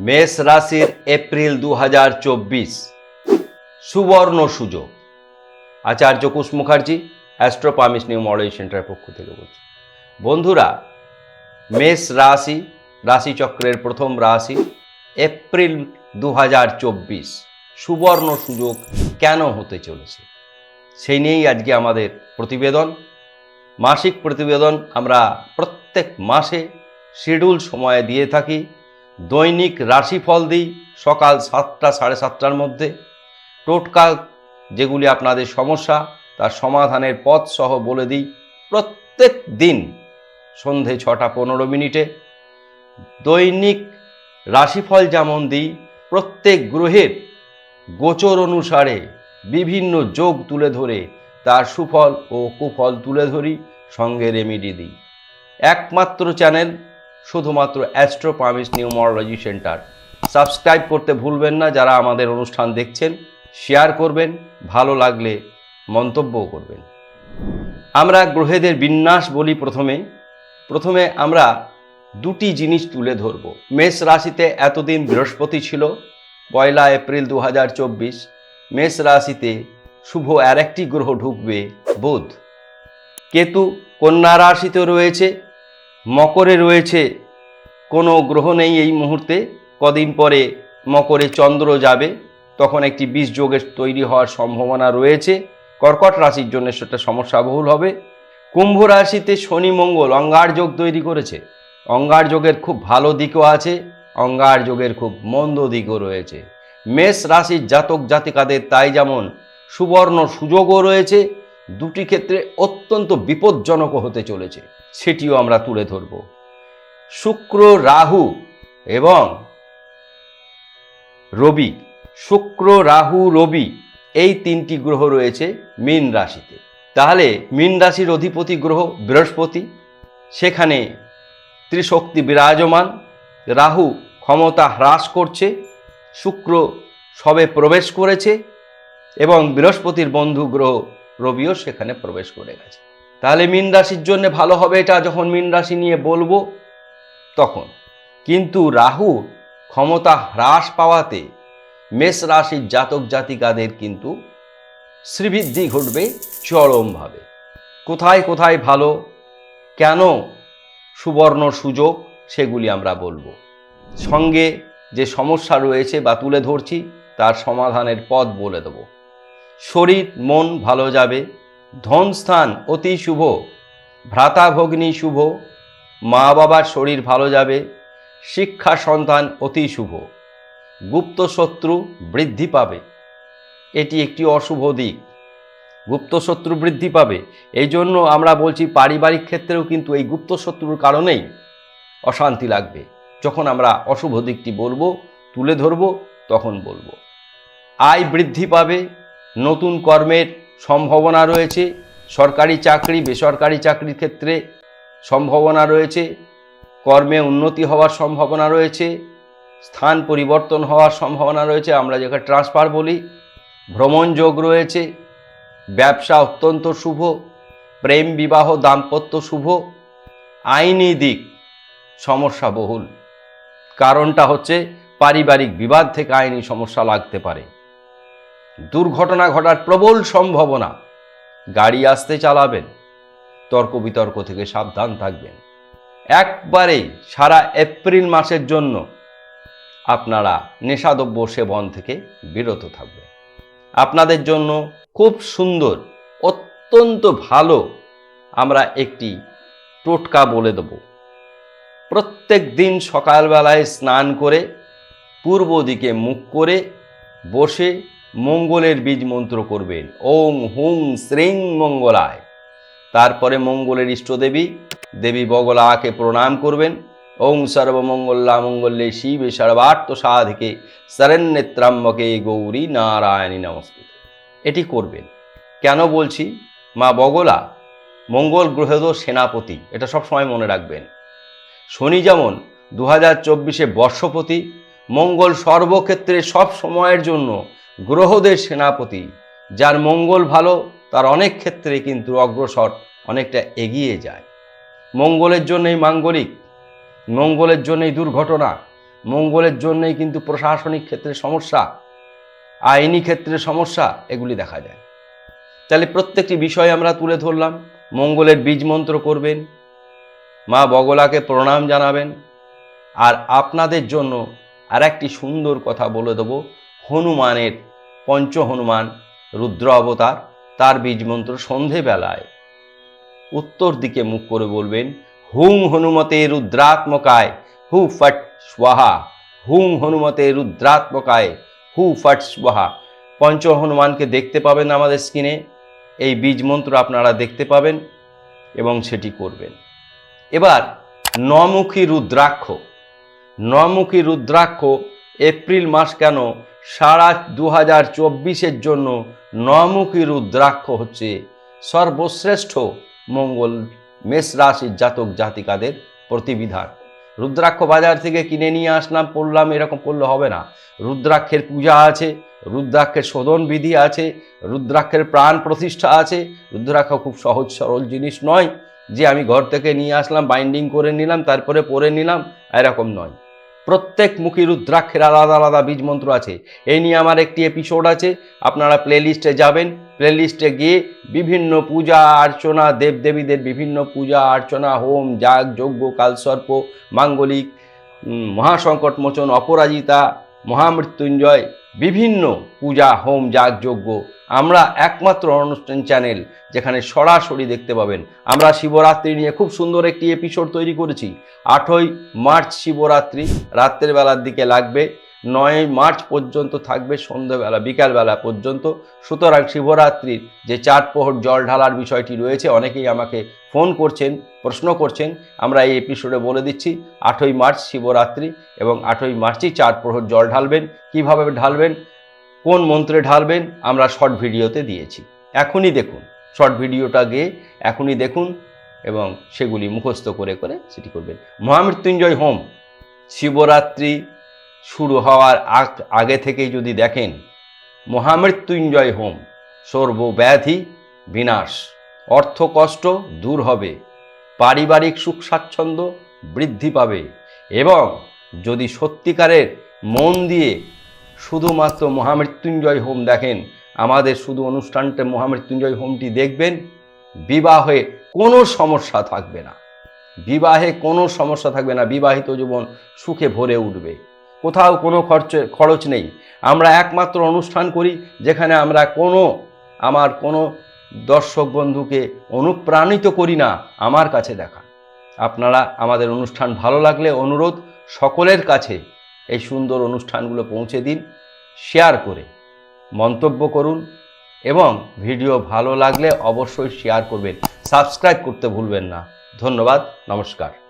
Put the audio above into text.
মেষ রাশির এপ্রিল দু হাজার চব্বিশ। সুবর্ণ সুযোগ। আচার্য কুশ মুখার্জি, অ্যাস্ট্রোপামিস নিউ মডেল সেন্টারের পক্ষ থেকে বলছি। বন্ধুরা, মেষ রাশি, রাশিচক্রের প্রথম রাশি, এপ্রিল দু হাজার চব্বিশ। সুবর্ণ সুযোগ কেন হতে চলেছে? সেই নিয়েই আজকে আমাদের প্রতিবেদন। মাসিক প্রতিবেদন আমরা প্রত্যেক মাসে শিডিউল সময়ে দিয়ে থাকি। দৈনিক রাশিফল দিই সকাল সাতটা, সাড়ে সাতটার মধ্যে। টোটকা যেগুলি আপনাদের সমস্যা, তার সমাধানের পথ সহ বলে দিই। প্রত্যেক দিন সন্ধে ছটা পনেরো মিনিটে দৈনিক রাশিফল যেমন দিই, প্রত্যেক গ্রহের গোচর অনুসারে বিভিন্ন যোগ তুলে ধরে তার সুফল ও কুফল তুলে ধরি, সঙ্গে রেমিডি দিই। একমাত্র চ্যানেল শুধুমাত্র অ্যাস্ট্রো পামিস নিউমোলজি সেন্টার সাবস্ক্রাইব করতে ভুলবেন না যারা আমাদের অনুষ্ঠান দেখছেন। শেয়ার করবেন, ভালো লাগলে মন্তব্যও করবেন। আমরা গ্রহেদের বিন্যাস বলি প্রথমে। প্রথমে আমরা দুটি জিনিস তুলে ধরব। মেষ রাশিতে এতদিন বৃহস্পতি ছিল, পয়লা এপ্রিল দু হাজার চব্বিশ। মেষ রাশিতে শুভ আর একটি গ্রহ ঢুকবে, বুধ। কেতু কন্যা রাশিতে রয়েছে মকরে রয়েছে। কোনো গ্রহ নেই এই মুহূর্তে। কদিন পরে মকরে চন্দ্র যাবে। তখন একটি বিষ যোগের তৈরি হওয়ার সম্ভাবনা রয়েছে। কর্কট রাশির জন্য সেটা সমস্যাবহুল হবে। কুম্ভ রাশিতে শনি, মঙ্গল অঙ্গার যোগ তৈরি করেছে। অঙ্গার যোগের খুব ভালো দিকও আছে। অঙ্গার যোগের খুব মন্দ দিকও রয়েছে। মেষ রাশির জাতক জাতিকাদের তাই যেমন সুবর্ণ সুযোগও রয়েছে। দুটি ক্ষেত্রে অত্যন্ত বিপজ্জনক হতে চলেছে, সেটিও আমরা তুলে ধরব। শুক্র রাহু এবং রবি, শুক্র রাহু, রবি এই তিনটি গ্রহ রয়েছে মীন রাশিতে। তাহলে মীন রাশির অধিপতি গ্রহ বৃহস্পতি, সেখানে ত্রিশক্তি বিরাজমান, রাহু ক্ষমতা হ্রাস করছে, শুক্র সবে প্রবেশ করেছে এবং বৃহস্পতির বন্ধু গ্রহ রবিও সেখানে প্রবেশ করে গেছে। তাহলে মীন রাশির জন্য ভালো হবে এটা যখন মীন রাশি নিয়ে বলব তখন। কিন্তু রাহু ক্ষমতা হ্রাস পাওয়াতে মেষ রাশির জাতক জাতিকাদের কিন্তু শ্রীবৃদ্ধি ঘটবে চরমভাবে। কোথায় কোথায় ভালো, কেন সুবর্ণ সুযোগ সেগুলি আমরা বলব। সঙ্গে যে সমস্যা রয়েছে বা তুলে ধরছি, তার সমাধানের পথ বলে দেব। শরীর, মন ভালো যাবে। ধনস্থান অতি শুভ। ভ্রাতা ভগ্নী শুভ। মা বাবার শরীর ভালো যাবে। শিক্ষা সন্তান অতি শুভ। গুপ্ত শত্রু বৃদ্ধি পাবে। এটি একটি অশুভ দিক। গুপ্ত শত্রু বৃদ্ধি পাবে। এই জন্য আমরা বলছি পারিবারিক ক্ষেত্রেও কিন্তু এই গুপ্ত শত্রুর কারণেই অশান্তি লাগবে। যখন আমরা অশুভ দিকটি বলব, তুলে ধরবো, তখন বলব। আয় বৃদ্ধি পাবে। নতুন কর্মের সম্ভাবনা রয়েছে, সরকারি চাকরি, বেসরকারি চাকরির ক্ষেত্রে সম্ভাবনা রয়েছে, কর্মে উন্নতি হওয়ার সম্ভাবনা রয়েছে, স্থান পরিবর্তন হওয়ার সম্ভাবনা রয়েছে, আমরা যেখানে ট্রান্সফার বলি, ভ্রমণ যোগ রয়েছে, ব্যবসা অত্যন্ত শুভ, প্রেম বিবাহ দাম্পত্য শুভ, আইনি দিক সমস্যা বহুল। কারণটা হচ্ছে পারিবারিক বিবাদ থেকে আইনি সমস্যা লাগতে পারে। দুর্ঘটনা ঘটার প্রবল সম্ভাবনা। গাড়ি আসতে চালাবেন, তর্ক বিতর্ক থেকে সাবধান থাকবেন। একবারেই সারা এপ্রিল মাসের জন্য আপনারা নেশাদ্রব্য সেবন থেকে বিরত থাকবেন। আপনাদের জন্য খুব সুন্দর, অত্যন্ত ভালো আমরা একটি টোটকা বলে দেব। প্রত্যেক দিন সকালবেলায় স্নান করে পূর্ব দিকে মুখ করে বসে মঙ্গলের বীজ মন্ত্র করবেন। ওং হুং শ্রীং মঙ্গলায়। তারপরে মঙ্গলের ইষ্টদেবী, দেবী বগলাকে প্রণাম করবেন। ওং সর্বমঙ্গলা মঙ্গলে শিবে সর্বার্থ সাধিকে শরণ্যত্রাম্বকে গৌরী নারায়ণী নমস্তে এটি করবেন। কেন বলছি? মা বগলা, মঙ্গল গ্রহেদ সেনাপতি, এটা সব সময় মনে রাখবেন। শনি যেমন দু হাজার চব্বিশে বর্ষপতি, মঙ্গল সর্বক্ষেত্রে সব সময়ের জন্য গ্রহদের সেনাপতি, যার মঙ্গল ভালো, তার অনেক ক্ষেত্রে কিন্তু অগ্রসর অনেকটা এগিয়ে যায়। মঙ্গলের জন্যই মাঙ্গলিক, মঙ্গলের জন্যই দুর্ঘটনা, মঙ্গলের জন্যই কিন্তু প্রশাসনিক ক্ষেত্রে সমস্যা, আইনি ক্ষেত্রে সমস্যা, এগুলি দেখা যায়। তাহলে প্রত্যেকটি বিষয় আমরা তুলে ধরলাম, মঙ্গলের বীজ মন্ত্র করবেন, মা বগলাকে প্রণাম জানাবেন, আর আপনাদের জন্য আর একটি সুন্দর কথা বলে দেব হনুমানের পঞ্চ হনুমান রুদ্র অবতার, তার বীজ মন্ত্র সন্ধেবেলায়। উত্তর দিকে মুখ করে বলবেন, হুং হনুমতে রুদ্রাত্মকায়, হু ফট স্বাহা। হুং হনুমতে রুদ্রাত্মকায়, হু ফট স্বাহা। পঞ্চ হনুমানকে দেখতে পাবেন আমাদের স্ক্রিনে এই বীজ মন্ত্র আপনারা দেখতে পাবেন এবং সেটি করবেন। এবার নমুখী রুদ্রাক্ষ। নমুখী রুদ্রাক্ষ এপ্রিল মাস কেন? সারা দু হাজার চব্বিশের জন্য নমুখী রুদ্রাক্ষ হচ্ছে। সর্বশ্রেষ্ঠ মঙ্গল মেষ রাশির জাতক জাতিকাদের প্রতিবিধান। রুদ্রাক্ষ বাজার থেকে কিনে নিয়ে আসলাম, পড়লাম, এরকম করলে হবে না। রুদ্রাক্ষের পূজা আছে, রুদ্রাক্ষের শোধন বিধি আছে, রুদ্রাক্ষের প্রাণ প্রতিষ্ঠা আছে। রুদ্রাক্ষ খুব সহজ, সরল জিনিস নয় যে আমি ঘর থেকে নিয়ে আসলাম, বাইন্ডিং করে নিলাম, তারপরে পরে নিলাম, এরকম নয়। প্রত্যেক মুখী রুদ্রাক্ষের আলাদা আলাদা বীজ মন্ত্র আছে। এই নিয়ে আমার একটি এপিসোড আছে। আপনারা প্লেলিস্টে যাবেন। প্লেলিস্টে গিয়ে বিভিন্ন পূজা অর্চনা দেবদেবীদের বিভিন্ন পূজা অর্চনা হোম যাগ যজ্ঞ কালসর্প মাঙ্গলিক উম, মহাসংকট মোচন অপরাজিতা মহামৃত্যুঞ্জয়, বিভিন্ন পূজা, হোম যাগ যজ্ঞ আমরা একমাত্র অনুষ্ঠান চ্যানেল যেখানে সরাসরি দেখতে পাবেন। আমরা শিবরাত্রি নিয়ে খুব সুন্দর একটি এপিসোড তৈরি করেছি। আটই মার্চ শিবরাত্রি, রাত্রের বেলার দিকে লাগবে। নয় মার্চ পর্যন্ত থাকবে সন্ধ্যাবেলা, বিকালবেলা পর্যন্ত। সুতরাং শিবরাত্রির যে চার প্রহর জল ঢালার বিষয়টি রয়েছে, অনেকেই আমাকে ফোন করছেন, প্রশ্ন করছেন। আমরা এই এপিসোডে বলে দিচ্ছি, আটই মার্চ শিবরাত্রি এবং আটই মার্চই চার প্রহর জল ঢালবেন। কীভাবে ঢালবেন? কোন মন্ত্রে ঢালবেন? আমরা শর্ট ভিডিওতে দিয়েছি। এখনই দেখুন শর্ট ভিডিওটা গিয়ে এখনই দেখুন এবং সেগুলি মুখস্থ করে করে সেটি করবেন। মহামৃত্যুঞ্জয় হোম, শিবরাত্রি শুরু হওয়ার আগ- আগে থেকেই যদি দেখেন, মহামৃত্যুঞ্জয় হোম, সর্বব্যাধি বিনাশ, অর্থ কষ্ট দূর হবে, পারিবারিক সুখ স্বাচ্ছন্দ্য বৃদ্ধি পাবে এবং যদি সত্যিকারের মন দিয়ে শুধুমাত্র মহামৃত্যুঞ্জয় হোম দেখেন, আমাদের শুধু অনুষ্ঠানটা মহামৃত্যুঞ্জয় হোমটি দেখবেন, বিবাহে কোনো সমস্যা থাকবে না। বিবাহে কোনো সমস্যা থাকবে না, বিবাহিত জীবন সুখে ভরে উঠবে। কোথাও কোনো খরচ খরচ নেই। আমরা একমাত্র অনুষ্ঠান করি যেখানে আমরা কোনো, আমার কোনো দর্শক বন্ধুকে অনুপ্রাণিত করি না, আমার কাছে দেখা। আপনারা আমাদের অনুষ্ঠান ভালো লাগলে অনুরোধ সকলের কাছে এই সুন্দর অনুষ্ঠানগুলো পৌঁছে দিন শেয়ার করে মন্তব্য করুন এবং ভিডিও ভালো লাগলে অবশ্যই শেয়ার করবেন। সাবস্ক্রাইব করতে ভুলবেন না। ধন্যবাদ, নমস্কার।